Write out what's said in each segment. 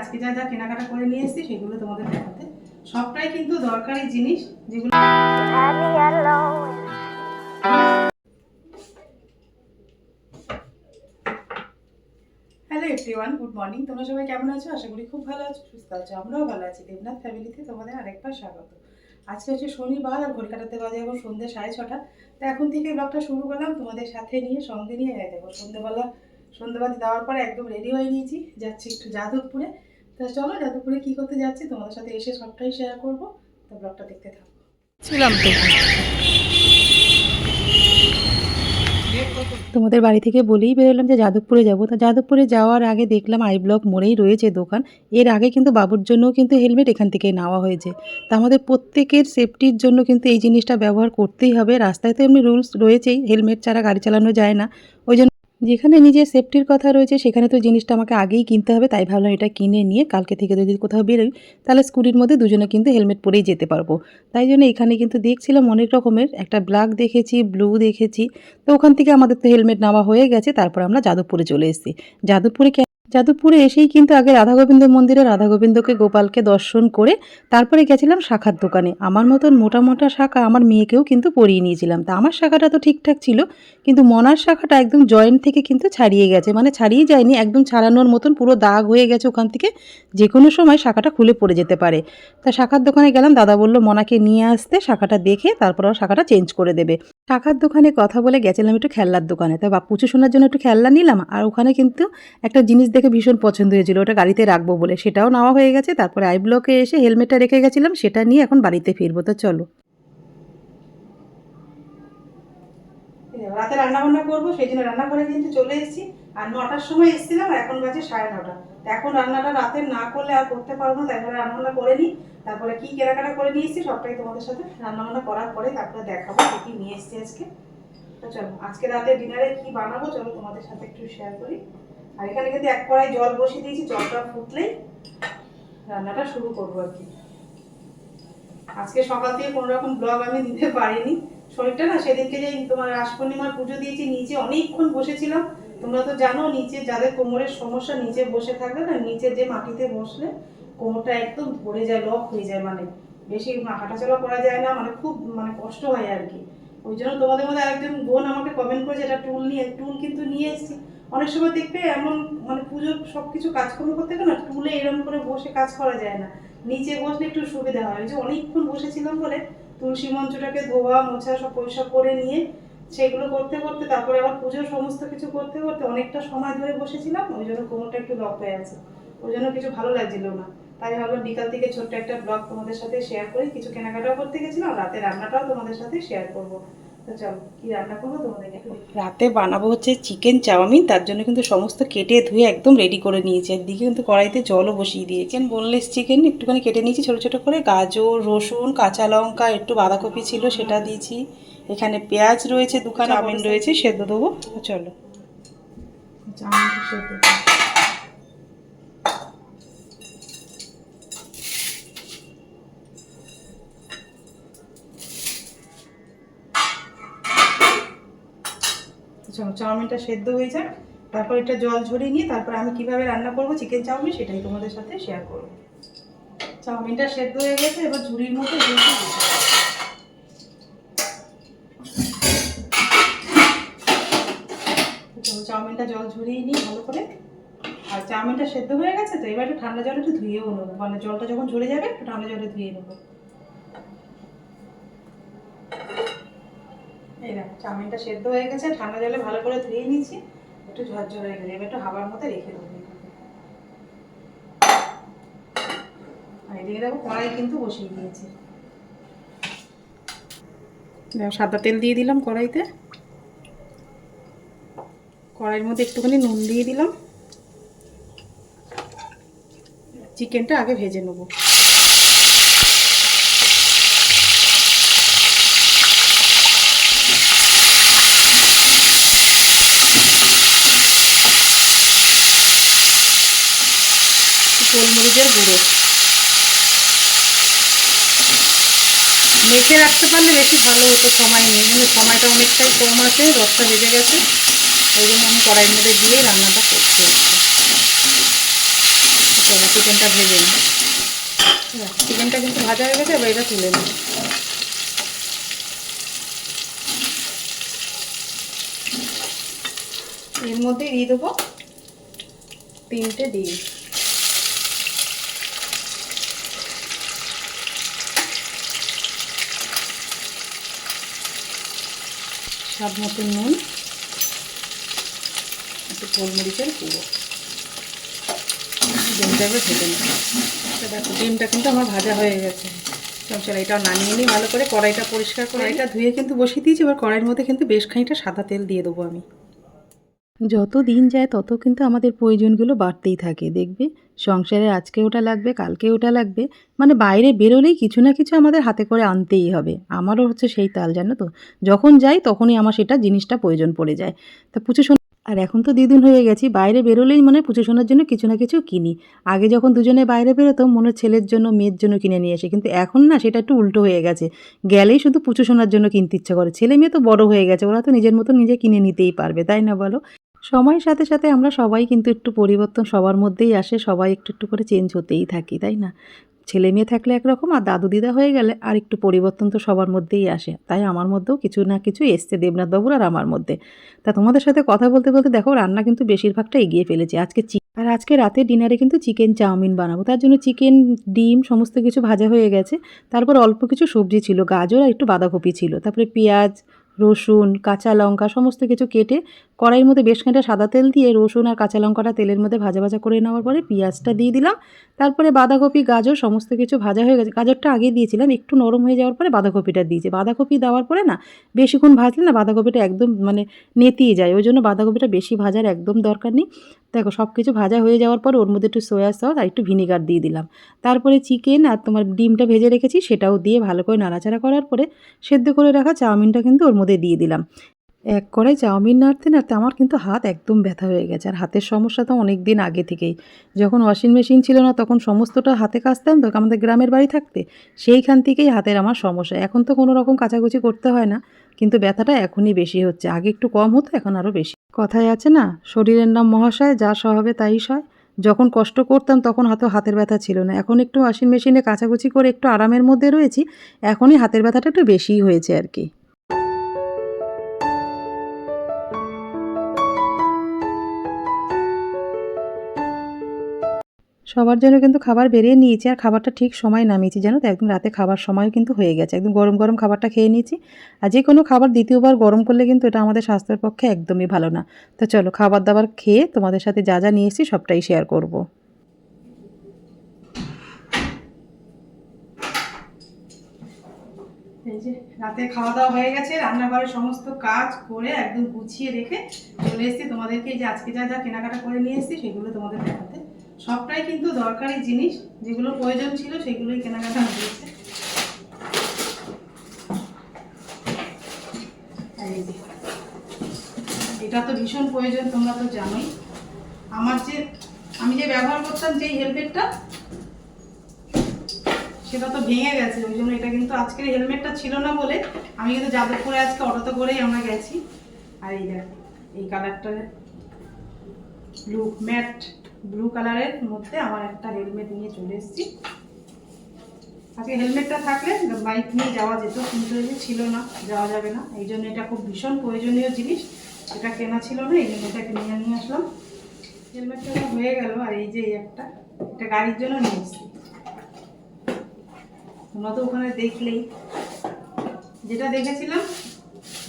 আজকে যা যা কেনাকাটা করে নিয়ে এসেছি সেগুলো তোমাদের দেখাতে। সবটাই কিন্তু দরকারি জিনিস যেগুলো হ্যালো এভরিওয়ান গুড মর্নিং তোমরা সবাই কেমন আছো? আশা করি খুব ভালো আছো, সুস্থ আছো। আমরাও ভালো আছি। দেবনাথ ফ্যামিলিতে তোমাদের আরেকবার স্বাগত। আজকে হচ্ছে শনিবার, আর কলকাতাতে বাজে এখন সন্ধ্যে সাড়ে ছটা। তো এখন থেকে ব্লগটা শুরু করলাম তোমাদের সাথে নিয়ে, সঙ্গে নিয়ে দেখো সন্ধ্যেবেলা সন্ধ্যেবাতি দেওয়ার পরে একদম রেডি হয়ে নিয়েছি। যাচ্ছি একটু যাদবপুরে। তো চলো যাদবপুরে কী করতে যাচ্ছি তোমাদের সাথে এসে সবটাই শেয়ার করব। তো ব্লগটা দেখতে থাকো। ছিলাম তো। তোমাদের বাড়ি থেকে বলেই বেরোলাম যে যাদবপুরে যাব। তা যাদবপুরে যাওয়ার আগে দেখলাম আই ব্লক মোড়েই রয়েছে দোকান। এর আগে কিন্তু বাবুর জন্যও কিন্তু হেলমেট এখান থেকে নেওয়া হয়েছে। তা আমাদের প্রত্যেকের সেফটির জন্য কিন্তু এই জিনিসটা ব্যবহার করতেই হবে। রাস্তায় তো এমনি রুলস রয়েছেই হেলমেট ছাড়া গাড়ি চালানো যায় না। ওই জন্য যেখানে নিজের সেফটির কথা রয়েছে, সেখানে তো জিনিসটা আমাকে আগেই কিনতে হবে, তাই ভাবলাম এটা কিনে নিয়ে কালকে থেকে যদি কোথাও বেরোই, তাহলে স্কুটির মধ্যে দুজনে কিন্তু হেলমেট পরেই যেতে পারব। তাই জন্য এখানে কিন্তু দেখছিলাম অনেক রকমের, একটা ব্ল্যাক দেখেছি ব্লু দেখেছি, তো ওখান থেকে আমাদের তো হেলমেট নেওয়া হয়ে গেছে, তারপর আমরা যাদবপুরে চলে এসেছি। যাদবপুরে যাদবপুরে এসেই কিন্তু আগে রাধা গোবিন্দ মন্দিরে রাধা গোবিন্দকে গোপালকে দর্শন করে তারপরে গেছিলাম শাখার দোকানে। আমার মতন মোটা মোটা শাখা আমার মেয়েকেও কিন্তু পরিয়ে নিয়েছিলাম। তা আমার শাখাটা তো ঠিকঠাক ছিল, কিন্তু মনার শাখাটা একদম জয়েন্ট থেকে কিন্তু ছাড়িয়ে গেছে। মানে ছাড়িয়ে যায়নি, একদম ছাড়ানোর মতন পুরো দাগ হয়ে গেছে ওখান থেকে, যে কোনো সময় শাখাটা খুলে পড়ে যেতে পারে। তা শাখার দোকানে গেলাম, দাদা বলল, মনাকে নিয়ে আসতে, শাখাটা দেখে তারপর শাখাটা চেঞ্জ করে দেবে। শাখার দোকানে কথা বলে গেছিলাম একটু খেলনার দোকানে। তা বা পুচু শোনার জন্য একটু খেলনা নিলাম, আর ওখানে কিন্তু একটা জিনিস দেখে ভীষণ পছন্দ হয়েছিল। ওটা গাড়িতে রাখব বলে। সেটাও নেওয়া হয়ে গেছে। তারপরে আই ব্লকে এসে হেলমেটটা রেখে গেছিলাম। সেটা নিয়ে এখন বাড়িতে ফিরবো। তো চলো। রাতে রান্না বান্না করব। সেই জন্য রান্নাঘরে কিন্তু চলে এসেছি। আর নটার সময় এসেছিলাম এখন বাজে সাড়ে নটা। এখন রান্নাটা রাতে না করলে আর করতে পারব না। তাই রান্না রান্নাবান্না করে নিই। তারপরে কি কেনাকাটা করে নিয়ে এসেছি সবটাই তোমাদের সাথে। রান্না বান্না করার পরে তারপরে দেখাবো কি কি নিয়ে এসেছি আজকে। চলো, আজকে রাতে ডিনারে কি বানাবো? চলো তোমাদের সাথে একটু শেয়ার করি। আর এখানে কিন্তু এক কড়াই জল বসিয়ে দিয়েছি, জলটা ফুটলেই রান্নাটা শুরু করব আর কি। আজকে সকাল থেকে কোনো রকম ব্লগ আমি দিতে পারিনি। শরীরটা না সেদিনকে যে তোমার রাস পূর্ণিমার পুজো দিয়েছি, নিচে অনেকক্ষণ বসেছিলাম। তোমরা তো জানো, নিচে যাদের কোমরের সমস্যা, নিচে বসে থাকলে না, নিচে যে মাটিতে বসলে কোমরটা একদম ধরে যায় লক হয়ে যায় মানে। বেশি হাঁটাচলা করা যায় না মানে খুব মানে কষ্ট হয় আর কি। ওই জন্য তোমাদের মধ্যে আরেকজন বোন আমাকে কমেন্ট করেছে, এটা টুল নিয়ে টুল কিন্তু নিয়ে এসেছি। অনেক সময় দেখবে এমন মানে পুজোর সব কিছু কাজকর্ম করতে গেলে না টুলে এরম করে বসে কাজ করা যায় না। নিচে বসলে একটু সুবিধা হয়। যে অনেকক্ষণ বসেছিলাম বলে তুলসী মঞ্চটাকে ধোয়া, মোছা, সব পরিষ্কার করে নিয়ে সেগুলো করতে করতে তারপরে আবার পুজোর সমস্ত কিছু করতে করতে অনেকটা সময় ধরে বসেছিলাম, ওই জন্য কোমরটা একটু লক হয়ে আছে ওই জন্য কিছু ভালো লাগছিল না। তাই ভাবলাম বিকাল থেকে ছোট্ট একটা ব্লগ তোমাদের সাথে শেয়ার করি। কিছু কেনাকাটাও করতে গেছিলাম, রাতে রান্নাটাও তোমাদের সাথে শেয়ার করব। তো চলো কি রান্না করব তোমাদেরকে রাতে বানাবো হচ্ছে চিকেন চাউমিন তার জন্য কিন্তু সমস্ত কেটে ধুয়ে একদম রেডি করে নিয়েছি। একদিকে কিন্তু কড়াইতে জলও বসিয়ে দিয়েছি। চিকেন বোনলেস চিকেন একটুখানি কেটে নিয়েছি ছোটো ছোটো করে। গাজর রসুন কাঁচা লঙ্কা একটু বাঁধাকপি ছিল সেটা দিয়েছি। এখানে পেঁয়াজ রয়েছে দুখানা চাউমিন রয়েছে সেদ্ধ দেবো। চলো। চাউমিন সেদ্ধ। চাউমিনটা সেদ্ধ হয়ে যাক, তারপর এটা জল ঝরিয়ে নিয়ে তারপর আমি কীভাবে রান্না করব চিকেন চাউমিন সেটাই তোমাদের সাথে শেয়ার করব। চাউমিনটা সেদ্ধ হয়ে গেছে, এবার ঝুড়ির মধ্যে চাউমিনটা জল ঝরিয়ে নিই ভালো করে, আর চাউমিনটা সেদ্ধ হয়ে গেছে তো এবার একটু ঠান্ডা জলে একটু ধুয়েও নেব। মানে জলটা যখন ঝরে যাবে একটু ঠান্ডা জলে ধুয়ে নেব। এই দেখো, চাউমিনটা সেদ্ধ হয়ে গেছে, ঠান্ডা জলে ভালো করে ধুয়ে নিয়েছি, একটু ঝরঝর হয়ে গেছে এবার একটু হাওয়ার মতো রেখে দেবো। এদিকে দেখো, কড়াই কিন্তু বসিয়ে দিয়েছি। সাদা তেল দিয়ে দিলাম কড়াইতে। কড়াইয়ের মধ্যে একটুখানি নুন দিয়ে দিলাম। চিকেনটা আগে ভেজে নেব। গোলমরিচের গুঁড়ো। মেখে রাখতে পারলে বেশি ভালো হতো, সময় নেই। কিন্তু সময়টা অনেকটাই কম আছে, দশটা বেজে গেছে। ওই জন্য আমি কড়াইয়ের মধ্যে দিয়ে রান্নাটা করছি। চিকেনটা ভেজে নিই। চিকেনটা কিন্তু ভাজা হয়ে গেছে, এবার এটা তুলে নিই। এর মধ্যে দিয়ে দেবো তিনটে ডিম। স্বাদ মতো নুন, একটু গোলমরিচের গুঁড়ো। ডিমটা এবার ভেজে নেব। তো দেখো, ডিমটা কিন্তু আমার ভাজা হয়ে গেছে। চল এটা নামিয়ে নিই, ভালো করে কড়াইটা পরিষ্কার করে এটা ধুয়ে কিন্তু বসিয়ে দিয়েছি, এবার কড়াইয়ের মধ্যে কিন্তু বেশ খানিকটা সাদা তেল দিয়ে দেবো আমি। যত দিন যায় তত কিন্তু আমাদের প্রয়োজনগুলো বাড়তেই থাকে, দেখবে? সংসারে আজকে ওটা লাগবে, কালকে ওটা লাগবে মানে বাইরে বেরোলেই কিছু না কিছু আমাদের হাতে করে আনতেই হবে। আমারও হচ্ছে সেই তাল, জানো তো? যখন যাই তখনই আমার সেটা জিনিসটা প্রয়োজন পড়ে যায়। তা শোনা আর এখন তো দিদিন হয়ে গেছি, বাইরে বেরোলেই মনে পুজো শোনার জন্য কিছু না কিছু কিনি। আগে যখন দুজনে বাইরে বেরোতাম, মনে ছেলের জন্য, মেয়ের জন্য কিনে নিয়ে আসে। কিন্তু এখন না সেটা একটু উল্টো হয়ে গেছে। গেলেই শুধু পুজো শোনার জন্য কিনতে ইচ্ছা করে। ছেলে মেয়ে তো বড় হয়ে গেছে, ওরা তো নিজের মতো নিজে কিনে নিতেই পারবে, তাই না বলো? সময়ের সাথে সাথে আমরা সবাই কিন্তু একটু পরিবর্তন সবার মধ্যেই আসে, সবাই একটু একটু করে চেঞ্জ হতেই থাকি, তাই না? ছেলে মেয়ে থাকলে একরকম আর দাদু দিদা হয়ে গেলে আর একটু পরিবর্তন তো সবার মধ্যেই আসে। তাই আমার মধ্যেও কিছু না কিছু এসছে দেবনাথ বাবুর আর আমার মধ্যে। তা তোমাদের সাথে কথা বলতে বলতে দেখো রান্না কিন্তু বেশিরভাগটা এগিয়ে ফেলেছি। আজকে আর আজকে রাতে ডিনারে কিন্তু চিকেন চাউমিন বানাবো। তার জন্য চিকেন ডিম, সমস্ত কিছু ভাজা হয়ে গেছে। তারপর অল্প কিছু সবজি ছিল, গাজর আর একটু বাঁধাকপি ছিল। তারপরে পেঁয়াজ, রসুন, কাঁচা লঙ্কা, সমস্ত কিছু কেটে কড়াইয়ের মধ্যে বেশ খানিকটা সাদা তেল দিয়ে রসুন আর কাঁচা লঙ্কাটা তেলের মধ্যে ভাজা ভাজা করে নেওয়ার পরে পেঁয়াজটা দিয়ে দিলাম। তারপরে বাঁধাকপি, গাজর সমস্ত কিছু ভাজা হয়ে গেছে। গাজরটা আগে দিয়েছিলাম, একটু নরম হয়ে যাওয়ার পরে বাঁধাকপিটা দিয়েছি। বাঁধাকপি দেওয়ার পরে না, বেশিক্ষণ ভাজলে না বাঁধাকপিটা একদম মানে নেতিয়ে যায়। ওই জন্য বাঁধাকপিটা বেশি ভাজার একদম দরকার নেই। দেখো সব কিছু ভাজা হয়ে যাওয়ার পর ওর মধ্যে একটু সয়া সস আর একটু ভিনিগার দিয়ে দিলাম। তারপরে চিকেন আর তোমার ডিমটা ভেজে রেখেছি, সেটাও দিয়ে ভালো করে নাড়াচাড়া করার পরে সেদ্ধ করে রাখা চাউমিনটা কিন্তু ওর মধ্যে দিয়ে দিলাম। এক কড়াই চাউমিন নাড়তে নাড়তে আমার কিন্তু হাত একদম ব্যথা হয়ে গেছে। আর হাতের সমস্যা তো অনেক দিন আগে থেকেই। যখন ওয়াশিং মেশিন ছিল না তখন সমস্তটা হাতে কাচতাম তো আমাদের গ্রামের বাড়ি থাকতে। সেইখান থেকেই হাতের আমার সমস্যা। এখন তো কোনো রকম কাচাকুচি করতে হয় না। কিন্তু ব্যথাটা এখনই বেশি হচ্ছে। আগে একটু কম হতো, এখন আরও বেশি। কথায় আছে না, শরীরের নাম মহাশয়, যা স্বভাবে তাই সয়। যখন কষ্ট করতাম তখন হয়তো হাতের ব্যথা ছিল না। এখন একটু ওয়াশিং মেশিনে কাচাকুচি করে একটু আরামের মধ্যে রয়েছি। এখনই হাতের ব্যথাটা একটু বেশিই হয়েছে আর কি। সবার জন্য কিন্তু খাবার বেরিয়ে নিয়েছি আর খাবারটা ঠিক সময় নামিয়েছি, জানো তো? একদম রাতে খাবার সময়ও কিন্তু হয়ে গেছে। একদম গরম গরম খাবারটা খেয়ে নিয়েছি। আর যে কোনো খাবার দ্বিতীয়বার গরম করলে কিন্তু এটা আমাদের স্বাস্থ্যের পক্ষে একদমই ভালো না। তো চলো খাবার দাবার খেয়ে তোমাদের সাথে যা যা নিয়ে এসেছি সবটাই শেয়ার করব। রাতে খাওয়া দাওয়া হয়ে গেছে। রান্নাঘরের সমস্ত কাজ করে একদম গুছিয়ে রেখে চলে এসেছি। তোমাদেরকে যে আজকে যা যা কেনাকাটা করে নিয়ে এসেছি, সেগুলো তোমাদের দেখাতে সবটাই কিন্তু দরকারি জিনিস, যেগুলো প্রয়োজন ছিল সেগুলোই কেনাকাটা হয়েছে। এটা তো ভীষণ প্রয়োজন, তোমরা তো জানোই। আমার যে, আমি যে ব্যবহার করতাম যে হেলমেটটা, সেটা তো ভেঙে গেছে, ওই জন্য এটা কিন্তু আজকের হেলমেটটা ছিল না বলে আমি কিন্তু যাদবপুরে আজকে অটোতে করেই আমরা গেছি। আর এই দেখো, এই কালারটা লুক ম্যাট ব্লু কালারের মধ্যে আমার একটা হেলমেট নিয়ে চলে এসেছি। আজকে হেলমেটটা থাকলে বাইক নিয়ে যাওয়া যেত, কিন্তু এই ছিল না, যাওয়া যাবে না। এই জন্য এটা খুব ভীষণ প্রয়োজনীয় জিনিস। এটা কেনা ছিল না, এই জন্য এটাকে নিয়ে নিয়ে আসলাম। হেলমেটটা হয়ে গেল, আর এই যে একটা, এটা গাড়ির জন্য নিয়ে এসেছি। তোমরা তো ওখানে দেখলেই। যেটা দেখেছিলাম,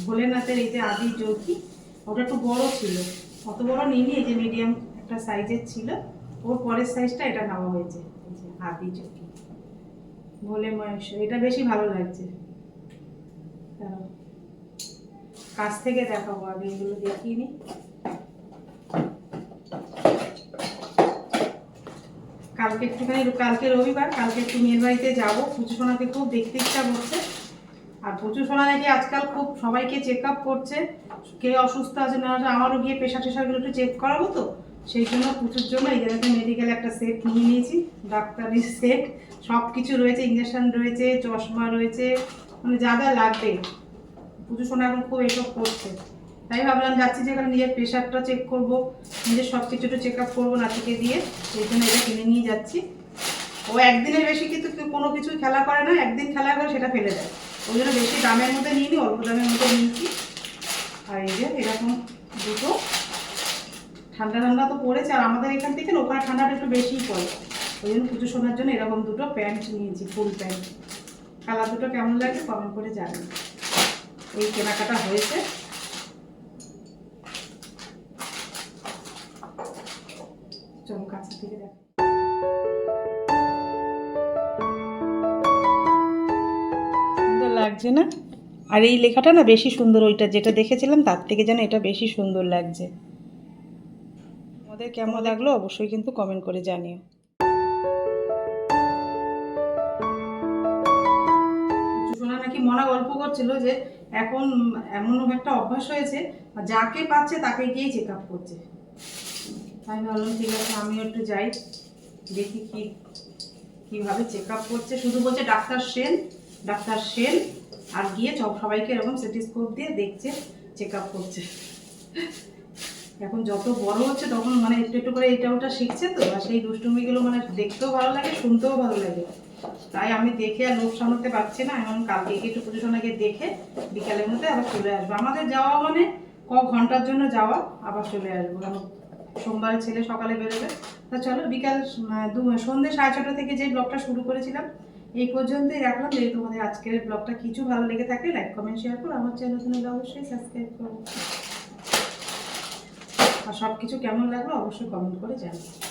ভোলেনাথের এই যে আদি চৌকি, ওটা একটু বড় ছিল। অত বড় নিইনি এই যে মিডিয়াম একটা সাইজের ছিল। ওর পরের সাইজটা এটা নেওয়া হয়েছে। আদি চৌকি ভোলে মহেশ্বর এটা বেশি ভালো লাগছে। কাছ থেকে দেখাবো, আগে এগুলো দেখিয়ে কালকে একটুখানি, কালকে রবিবার, কালকে একটু মেয়ের বাড়িতে যাব। পুজো সোনাকে খুব দেখতে ইচ্ছা করছে। আর পুজো সোনা নাকি আজকাল খুব সবাইকে চেক আপ করছে। কে অসুস্থ আছে না আমারও গিয়ে প্রেশার টেশারগুলো একটু চেক করাবো তো? সেই জন্য পুজোর জন্য এই জায়গাতে মেডিকেল একটা সেট নিয়ে নিয়েছি, ডাক্তারির সেট সব কিছু রয়েছে ইঞ্জেকশন রয়েছে, চশমা রয়েছে মানে যা যা লাগবে। পুজো সোনা এখন খুব এসব করছে। তাই ভাবলাম যাচ্ছি যেখানে নিজের প্রেশারটা চেক করব, নিজের সব কিছুটা চেক আপ করব নাতিকে দিয়ে, সেই জন্য এটা কিনে নিয়ে যাচ্ছি। ও একদিনের বেশি কিন্তু কোনো কিছু খেলা করে না, একদিন খেলা করে সেটা ফেলে দেয়। ওই জন্য বেশি দামের মধ্যে নিয়ে নিই অল্প দামের মধ্যে নিয়েছি। আর এই যে এরকম দুটো ঠান্ডা ঠান্ডা তো পড়েছে, আর আমাদের এখান থেকে ওখানে ঠান্ডাটা একটু বেশিই পড়ে। ওই জন্য পুজো শোনার জন্য এরকম দুটো প্যান্ট নিয়েছি, ফুল প্যান্ট। কালার দুটো কেমন লাগে কমেন্ট করে জানান এই কেনাকাটা হয়েছে। চলো কাছে থেকে দেখ। লাগছে না? আর এই লেখাটা না বেশি সুন্দর, ওইটা যেটা দেখেছিলাম তার থেকে যেন এটা বেশি সুন্দর লাগছে। আমাদের কেমন লাগল অবশ্যই কিন্তু কমেন্ট করে জানিও। শোনা নাকি মনা গল্প করছিল যে এখন এমন একটা অভ্যাস হয়েছে, যাকে পাচ্ছে তাকে গিয়েই চেক আপ করছে। তাই ভাবলাম ঠিক আছে, আমিও একটু যাই, দেখি কি, কীভাবে চেক আপ করছে। শুধু বলছে ডাক্তার সেন ডাক্তার সেন, আর গিয়ে সব সবাইকে এরকম সেটিস্কোপ দিয়ে দেখছে চেক আপ করছে। এখন যত বড় হচ্ছে তখন মানে একটু একটু করে এটা ওটা শিখছে তো, আর সেই দুষ্টুমিগুলো মানে দেখতেও ভালো লাগে, শুনতেও ভালো লাগে। তাই আমি দেখে আর লোক সামলাতে পারছি না, এখন কালকে একটু পুজো সোনাকে দেখে বিকালের মধ্যে আবার চলে আসব। আমাদের যাওয়া মানে ক ঘণ্টার জন্য যাওয়া, আবার চলে আসব। কারণ সোমবারে ছেলে সকালে বেরোবে। তা চলো বিকাল দু সন্ধ্যে সাড়ে ছটা থেকে যে ব্লগটা শুরু করেছিলাম, এই পর্যন্তই রাখলাম। যদি তোমাদের আজকের ব্লগটা কিছু ভালো লেগে থাকে লাইক কমেন্ট শেয়ার করো। আমার চ্যানেল অবশ্যই সাবস্ক্রাইব করো। সব কিছু কেমন লাগল অবশ্যই কমেন্ট করে জানাও।